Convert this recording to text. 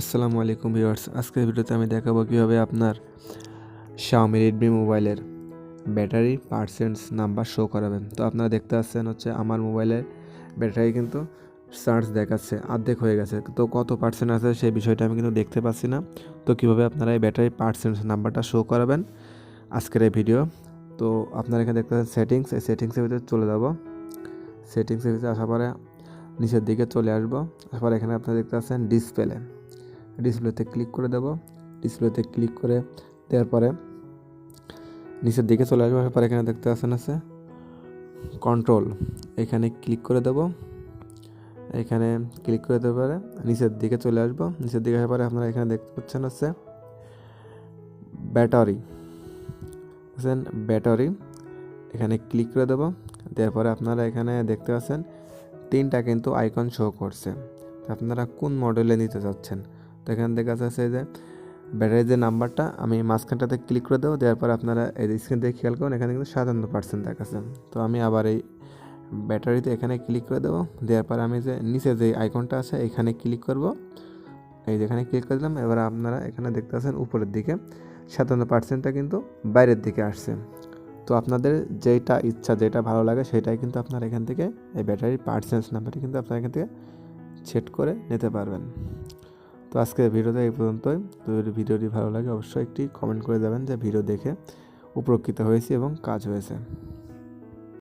আসসালামু আলাইকুম ভিউয়ার্স, আজকের ভিডিওতে আমি দেখাবো কীভাবে আপনার Xiaomi Redmi মোবাইলের ব্যাটারি পার্সেন্টস নাম্বার শো করাবেন। তো আপনারা দেখতে পাচ্ছেন হচ্ছে আমার মোবাইলের ব্যাটারি কিন্তু চার্জ দেখাচ্ছে, অর্ধেক হয়ে গেছে। তো কত পার্সেন্ট আছে সেই বিষয়টা আমি কিন্তু দেখতে পাচ্ছি না। তো কীভাবে আপনারা এই ব্যাটারি পার্সেন্টস নাম্বারটা শো করাবেন আজকের এই ভিডিও। তো আপনারা এখানে দেখতে পাচ্ছেন সেটিংস, এই সেটিংসের ভিতরে চলে যাব। সেটিংসের ভিতরে আসার পরে নিচের দিকে চলে আসব। আসার পরে এখানে আপনারা দেখতে পাচ্ছেন ডিসপ্লে। ডিসপ্লেতে ক্লিক করে দেব। ডিসপ্লেতে ক্লিক করে দেওয়ার পরে নিচের দিকে চলে আসব। পরে এখানে দেখতে পাচ্ছেন আছে কন্ট্রোল এখানে ক্লিক করে দেব। এখানে ক্লিক করে দেওয়ার পরে নিচের দিকে চলে আসব। নিচের দিকে আসার পরে আপনারা এখানে দেখতে পাচ্ছেন আছে ব্যাটারি বুঝছেন? ব্যাটারি এখানে ক্লিক করে দেবো। দেওয়ার পরে আপনারা এখানে দেখতে পাচ্ছেন তিনটা কিন্তু আইকন শো করছে। আপনারা কোন মডেলে নিতে চাচ্ছেন তো এখান থেকে আছে যে ব্যাটারির যে নাম্বারটা, আমি মাঝখানটাতে ক্লিক করে দেবো, দেওয়ার পর আপনারা এই স্ক্রিন থেকে খেয়াল করুন, এখানে কিন্তু সাতান্ন পার্সেন্ট দেখাচ্ছে। তো আমি আবার এই ব্যাটারিতে এখানে ক্লিক করে দেবো, দেওয়ার পর আমি যে নিচে যে আইকনটা আছে, এখানে ক্লিক করব। এই যেখানে ক্লিক করে দিলাম, এবার আপনারা এখানে দেখতে পাচ্ছেন উপরের দিকে, সাতান্ন পার্সেন্টটা কিন্তু বাইরের দিকে আসছে। তো আপনাদের যেটা ইচ্ছা যেটা ভালো লাগে সেটাই কিন্তু আপনারা এখান থেকে এই ব্যাটারির পার্সেন্স নাম্বারটি কিন্তু আপনারা এখান থেকে সেট করে নিতে পারবেন। তো আজকের ভিডিওটা এই পর্যন্তই। তো ভিডিওটি ভালো লাগে, অবশ্যই একটি কমেন্ট করে দেবেন যে ভিডিও দেখে উপকৃত হয়েছি এবং কাজ হয়েছে।